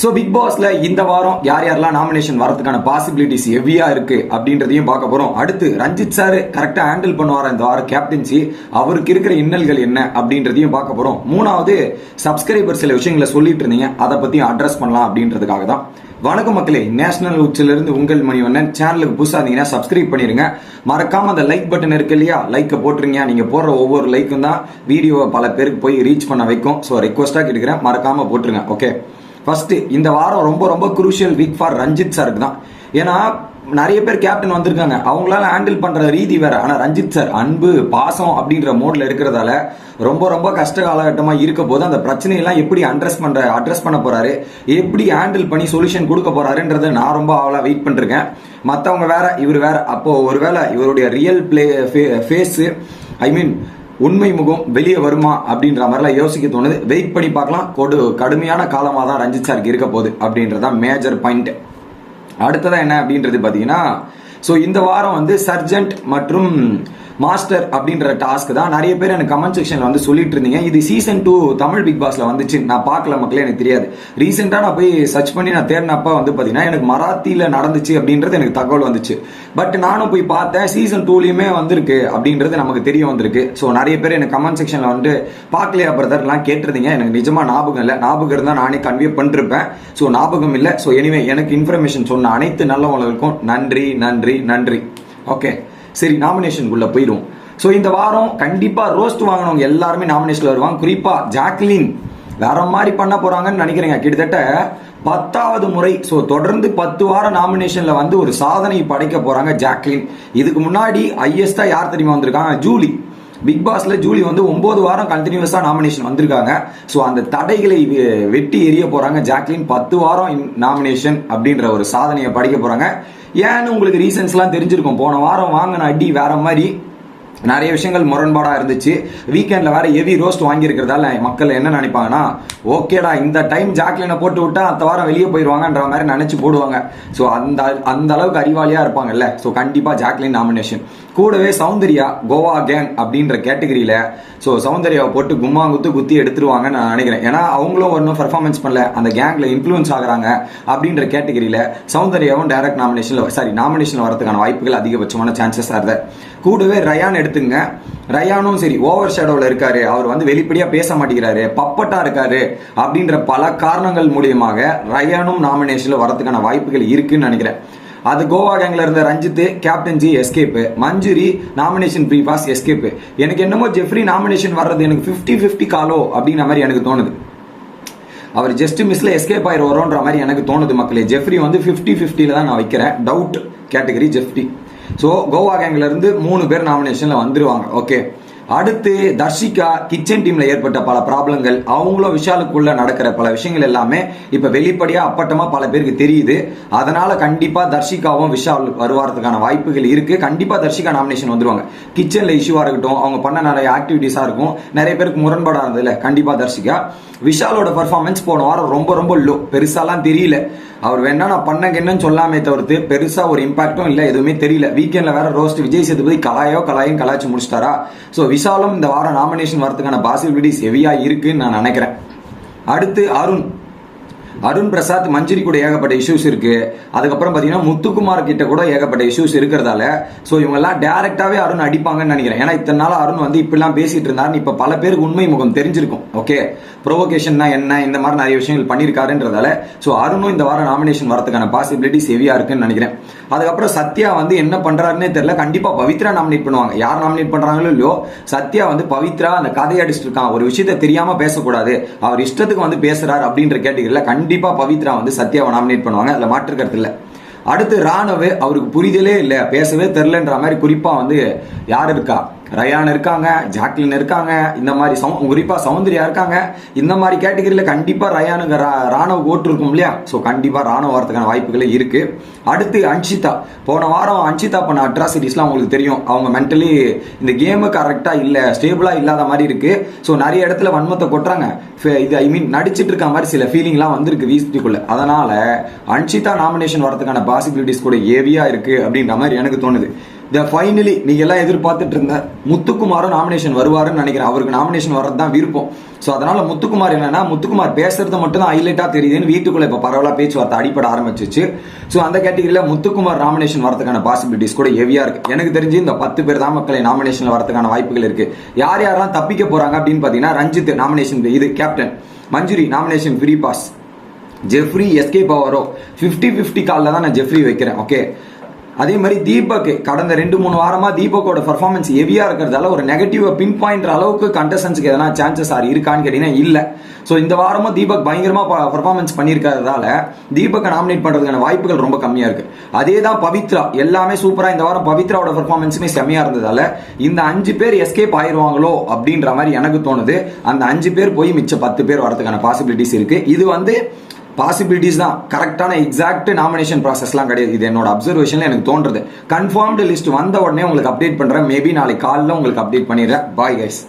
So big பாஸ்ல இந்த வாரம் யார் யாரெல்லாம் நாமினேஷன் வரதுக்கான பாசிபிலிட்டிஸ் ஹெவியா இருக்கு அப்படின்றதையும் பார்க்க போறோம். அடுத்து ரஞ்சித் சார் கரெக்டா ஹேண்டில் பண்ணுவார் இந்த வாரம் கேப்டன்சி அவருக்கு இருக்கிற இன்னல்கள் என்ன அப்படின்றதையும் பார்க்க போறோம். மூணாவது சப்ஸ்கிரைபர் சில விஷயங்களை சொல்லிட்டு இருந்தீங்க. அதை பத்தியும் அட்ரஸ் பண்ணலாம் அப்படின்றதுக்காக தான். வணக்கம் மக்களே. நேஷனல் உச்சிலிருந்து உங்கள் மணிவண்ணன். சேனலுக்கு புதுசாக இருந்தீங்கன்னா சப்ஸ்கிரைப் பண்ணிருங்க. மறக்காம அந்த லைக் பட்டன் இருக்கு இல்லையா? லைக்கை போட்டுருங்க. நீங்க போடுற ஒவ்வொரு லைக்கும் தான் வீடியோவை பல பேருக்கு போய் ரீச் பண்ண வைக்கும். ஸோ ரெக்வஸ்டா கேட்டுக்கிறேன். மறக்காம போட்டுருங்க. ஓகே ஃபர்ஸ்ட் இந்த வாரம் ரொம்ப ரொம்ப குரூஷியல் வீக் ஃபார் ரஞ்சித் சாருக்கு தான். ஏன்னா நிறைய பேர் கேப்டன் வந்திருக்காங்க. அவங்களால ஹேண்டில் பண்ற ரீதி வேற. ஆனா ரஞ்சித் சார் அன்பு பாசம் அப்படின்ற மோட்ல இருக்கிறதால ரொம்ப ரொம்ப கஷ்ட காலகட்டமா இருக்க போது அந்த பிரச்சனையெல்லாம் எப்படி அட்ரஸ் பண்ற அட்ரஸ் பண்ண போறாரு? எப்படி ஹேண்டில் பண்ணி சொல்யூஷன் கொடுக்க போறாருன்றதை நான் ரொம்ப அவளா வெயிட் பண்ணிருக்கேன். மற்றவங்க வேற இவர் வேற. அப்போ ஒருவேளை இவருடைய real play face I mean உண்மை முகம் வெளியே வருமா அப்படின்ற மாதிரிலாம் யோசிக்க தோணுது. வெயிட் பண்ணி பார்க்கலாம். கொடு கடுமையான காலமாக தான் ரஞ்சித் சாருக்கு இருக்க போகுது அப்படின்றதான் மேஜர் பாயிண்ட் அடுத்ததான் என்ன அப்படின்றது பார்த்தீங்கன்னா ஸோ இந்த வாரம் வந்து சர்ஜென்ட் மற்றும் மாஸ்டர் அப்படின்ற டாஸ்க் தான். நிறைய பேர் எனக்கு கமெண்ட் செக்ஷன்ல வந்து சொல்லிட்டு இருந்தீங்க. இது சீசன் டூ தமிழ் பிக் பாஸ்ல வந்துச்சு. நான் பார்க்கல மக்களே எனக்கு தெரியாது. ரீசெண்டாக நான் போய் சர்ச் பண்ணி நான் தேடினப்ப வந்து பார்த்தீங்கன்னா எனக்கு மராத்தியில் நடந்துச்சு அப்படின்றது எனக்கு தகவல் வந்துச்சு. பட் நானும் போய் பார்த்தேன் சீசன் டூலையுமே வந்திருக்கு அப்படின்றது நமக்கு தெரிய வந்திருக்கு. ஸோ நிறைய பேர் எனக்கு கமெண்ட் செக்ஷன்ல வந்து பார்க்கலையா பிரதர்லாம் கேட்டிருந்தீங்க. எனக்கு நிஜமா ஞாபகம் இல்லை. ஞாபகம் இருந்தால் நானே கன்வே பண்ணிருப்பேன். ஸோ ஞாபகம் இல்லை. ஸோ எனிவே எனக்கு இன்ஃபர்மேஷன் சொன்ன அனைத்து நல்லவங்களுக்கும் நன்றி நன்றி நன்றி. ஓகே சரி நாமினேஷனுக்குள்ள போயிடும் ஸோ இந்த வாரம் கண்டிப்பா ரோஸ்ட் வாங்கினவங்க எல்லாருமே நாமினேஷன்ல வருவாங்க. குறிப்பா ஜாக்லின் வேற மாதிரி பண்ண போறாங்கன்னு நினைக்கிறேங்க. கிட்டத்தட்ட பத்தாவது முறை ஸோ தொடர்ந்து பத்து வாரம் நாமினேஷன்ல வந்து ஒரு சாதனை படைக்க போறாங்க ஜாக்லின். இதுக்கு முன்னாடி ஹையஸ்டா யார் தெரியுமா வந்திருக்காங்க? ஜூலி. பிக் பாஸ்ல ஜூலி வந்து ஒன்பது வாரம் கண்டினியூஸா நாமினேஷன் வந்திருக்காங்க. ஸோ அந்த தடைகளை வெ- வெட்டி எறிய போறாங்க. ஜாக்லின் பத்து வாரம் நாமினேஷன் அப்படின்ற ஒரு சாதனையை படைக்க போறாங்க. ஏன்னு உங்களுக்கு ரீசன்ஸ்லாம் தெரிஞ்சிருக்கும். போன வாரம் வாங்கின அடி வேற மாதிரி நிறைய விஷயங்கள் முரண்பாடா இருந்துச்சு. வீக்கெண்ட்ல வேற ஹெவி ரோஸ்ட் வாங்கியிருக்கிறதால மக்கள் என்ன நினைப்பாங்கன்னா ஓகேடா இந்த டைம் ஜாக்லினை போட்டு விட்டா அடுத்த வாரம் வெளியே போயிடுவாங்கன்ற மாதிரி நினைச்சு போடுவாங்க. ஸோ அந்த அந்த அளவுக்கு அறிவாளியா இருப்பாங்கல்ல. ஸோ கண்டிப்பா ஜாக்லின் நாமினேஷன் கூடவே சௌந்தர்யா கோவா கேங் அப்படின்ற கேட்டகரியில ஸோ சௌந்தர்யாவை போட்டு கும்மாங்குத்து குத்தி எடுத்துருவாங்கன்னு நான் நினைக்கிறேன். ஏன்னா அவங்களும் ஒன்றும் பர்ஃபார்மன்ஸ் பண்ணல. அந்த கேங்கில் இன்ஃப்ளூயன்ஸ் ஆகுறாங்க அப்படின்ற கேட்டகரியில சௌந்தர்யாவும் டைரக்ட் நாமினேஷன்ல சாரி நாமினேஷன் வரதுக்கான வாய்ப்புகள் அதிகபட்சமான சான்சஸ் ஆகுது கூடவே ரயான் எடுத்துங்க ரயானும் சரி ஓவர் ஷேடோவில் இருக்காரு. அவர் வந்து வெளிப்படியாக பேச மாட்டேங்கிறாரு. பப்பட்டா இருக்காரு அப்படின்ற பல காரணங்கள் மூலியமாக ரயானும் நாமினேஷன்ல வரதுக்கான வாய்ப்புகள் இருக்குன்னு நினைக்கிறேன். அது கோவா கேங்ல இருந்த Ranjith captaincy escape Manjari nomination free pass escape எனக்கு என்னமோ ஜெஃப்ரி நாமினேஷன் வர்றது எனக்கு 50 50 காலோ அப்படின்ற மாதிரி எனக்கு தோணுது. அவர் ஜஸ்ட் மிஸ்ல எஸ்கேப் ஆயிடுவாரோன்ற மாதிரி எனக்கு தோணுது மக்களே. ஜெஃப்ரி வந்து 50 50 தான் நான் வைக்கிறேன். Doubt category Jeffrey. So Goa கேங்ல இருந்து மூணு பேர் நாமினேஷன்ல வந்துருவாங்க. ஓகே அடுத்து தர்ஷிகா கிச்சன் டீம்ல ஏற்பட்ட பல ப்ராப்ளங்கள் அவங்களும் விஷாலுக்குள்ள நடக்கிற பல விஷயங்கள் எல்லாமே இப்ப வெளிப்படையா அப்பட்டமா பல பேருக்கு தெரியுது. அதனால கண்டிப்பா தர்ஷிகாவும் விஷால் வருவாரதுக்கான வாய்ப்புகள் இருக்கு. கண்டிப்பா தர்ஷிகா நாமினேஷன் வந்துருவாங்க. கிச்சன்ல இஷ்யூவா இருக்கட்டும் அவங்க பண்ண நிறைய ஆக்டிவிட்டிஸா இருக்கும். நிறைய பேருக்கு முரண்பாடா இருந்ததுல கண்டிப்பா தர்ஷிகா. விஷாலோட பர்ஃபார்மன்ஸ் போன வாரம் ரொம்ப ரொம்ப லோ பெருசாலாம் தெரியல. அவர் வேணா நான் பண்ணங்க என்னன்னு சொல்லாமே தவிர்த்து பெருசா ஒரு இம்பாக்டும் இல்லை எதுவுமே தெரியல. வீக்கெண்ட்ல வேற ரோஸ்ட் விஜய் சேதுபதி கலாயோ கலாயும் கலாய்ச்சி முடிச்சிட்டாரா? ஸோ விஷாலும் இந்த வாரம் நாமினேஷன் வரதுக்கான பாசிபிலிட்டிஸ் ஹெவியா இருக்குன்னு நான் நினைக்கிறேன். அடுத்து அருண். அருண் பிரசாத் மஞ்சரி கூட ஏகப்பட்ட இஷ்யூஸ் இருக்கு. அதுக்கப்புறம் பாத்தீங்கன்னா முத்துக்குமார் கிட்ட கூட ஏகப்பட்ட இஷ்யூஸ் இருக்கிறதால ஸோ இவங்கெல்லாம் டேரக்டாவே அருண் அடிப்பாங்கன்னு நினைக்கிறேன். ஏன்னா இத்தனை நாள் அருண் வந்து இப்படிலாம் பேசிட்டு இருந்தாருன்னு இப்ப பல பேருக்கு உண்மை முகம் தெரிஞ்சிருக்கும். ஓகே ப்ரொவோகேஷன் என்ன இந்த மாதிரி நிறைய விஷயங்கள் பண்ணியிருக்காருன்றதால ஸோ அருணும் இந்த வாரம் நாமினேஷன் வரதுக்கான பாசிபிலிட்டிஸ் ஹெவியா இருக்குன்னு நினைக்கிறேன். அதுக்கப்புறம் சத்யா வந்து என்ன பண்றாருன்னே தெரியல. கண்டிப்பா பவித்ரா நாமினேட் பண்ணுவாங்க. யார் நாமினேட் பண்றாங்களோ இல்லையோ சத்யா வந்து பவித்ரா அந்த கதையை அடிச்சிட்டு இருக்கான். ஒரு விஷயத்த தெரியாம பேசக்கூடாது. அவர் இஷ்டத்துக்கு வந்து பேசுறாரு அப்படின்ற கேட்டகரியில கண்டிப்பாக பவித்ரா வந்து சத்யாவை நாமினேட் பண்ணுவாங்க. அதில் மாற்று கருத்து இல்லை. அடுத்து ராணவ் அவருக்கு புரிதலே இல்லை. பேசவே தெரிலன்ற மாதிரி குறிப்பாக வந்து யார் இருக்கா? ரயான் இருக்காங்க ஜாக்லின் இருக்காங்க இந்த மாதிரி சௌ- குறிப்பாக சௌந்தர்யா இருக்காங்க. இந்த மாதிரி கேட்டகரியில் கண்டிப்பாக ரயானுக்கு ரா- ராணுவ ஓட்டு இருக்கும் இல்லையா? ஸோ கண்டிப்பாக ராணுவ வரதுக்கான வாய்ப்புகளே இருக்குது அடுத்து அன்ஷிதா. போன வாரம் அன்ஷிதா பண்ண அட்ராசிட்டிஸ்லாம் உங்களுக்கு தெரியும். அவங்க மென்டலி இந்த கேமு கரெக்டாக இல்லை ஸ்டேபிளாக இல்லாத மாதிரி இருக்குது ஸோ நிறைய இடத்துல வன்மத்தை கொட்டுறாங்க. ஃபே- இது ஐ மீன் நடிச்சிட்டு இருக்க மாதிரி சில ஃபீலிங்லாம் வந்திருக்கு வீஸ்டிக்குள்ள அதனால் அன்ஷிதா நாமினேஷன் வரதுக்கான பாசிபிலிட்டிஸ் கூட ஏவியாக இருக்குது அப்படின்ற மாதிரி எனக்கு தோணுது. த ஃபைனலி நீங்க எல்லாம் எதிர்பார்த்துட்டு இருந்த முத்துக்குமாரும் நாமினேஷன் வருவாருன்னு நினைக்கிறேன். அவருக்கு நாமினேஷன் வர்றது தான் விருப்பம். ஸோ அதனால முத்துக்குமார் என்னன்னா முத்துக்குமார் பேசுறது மட்டும் தான் ஹைலைட்டா தெரியுதுன்னு வீட்டுக்குள்ள இப்போ பரவலா பேச்சுவார்த்தை அடிப்பட ஆரம்பிச்சிச்சு. ஸோ அந்த கேட்டகரியில முத்துக்குமார் நாமினேஷன் வரதுக்கான பாசிபிலிட்டிஸ் கூட ஹெவியா இருக்கு. எனக்கு தெரிஞ்சு இந்த பத்து பேர் தான் மக்களை நாமினேஷன் வரதுக்கான வாய்ப்புகள் இருக்கு. யார் யாரெல்லாம் தப்பிக்க போறாங்க அப்படின்னு பாத்தீங்கன்னா ரஞ்சித் நாமினேஷன் இது captain Manjari nomination free pass Jeffrey SK பவரோ ஃபிஃப்டி ஃபிஃப்டி காலில் தான் நான் ஜெஃப்ரி வைக்கிறேன். ஓகே அதே மாதிரி தீபக் கடந்த ரெண்டு மூணு வாரமா தீபக்கோட பர்ஃபார்மன்ஸ் ஹெவியா இருக்கிறதால ஒரு நெகட்டிவ் பின் பாயிண்ட் அளவுக்கு கண்டஸ்டன்ஸ்க்கு எதனா சான்சஸ் ஆர் இருக்கான்னு கேட்டீங்கன்னா இல்ல. ஸோ இந்த வாரமும் தீபக் பயங்கரமா பர்ஃபார்மன்ஸ் பண்ணியிருக்கிறதால தீபக்கை நாமினேட் பண்றதுக்கான வாய்ப்புகள் ரொம்ப கம்மியா இருக்கு. அதே தான் பவித்ரா. எல்லாமே சூப்பரா இந்த வாரம் பவித்ராவோட பர்ஃபார்மன்ஸுமே செம்மையா இருந்ததால இந்த அஞ்சு பேர் எஸ்கேப் ஆயிருவாங்களோ அப்படின்ற மாதிரி எனக்கு தோணுது. அந்த அஞ்சு பேர் போய் மிச்ச பத்து பேர் வரதுக்கான பாசிபிலிட்டிஸ் இருக்கு. இது வந்து பாசிபிலிட்டிஸ் தான். கரெக்டான எக்ஸாக்ட் நாமினேஷன் ப்ராசஸ்லாம் கிடையாது. இது என்னோட அப்சர்வேஷன்ல எனக்கு தோன்றது கன்ஃபார்ம்டு லிஸ்ட் வந்த உடனே உங்களுக்கு அப்டேட் பண்ணுறேன் மேபி நாளைக்கு காலைல உங்களுக்கு அப்டேட் பண்ணிடுறேன். Bye guys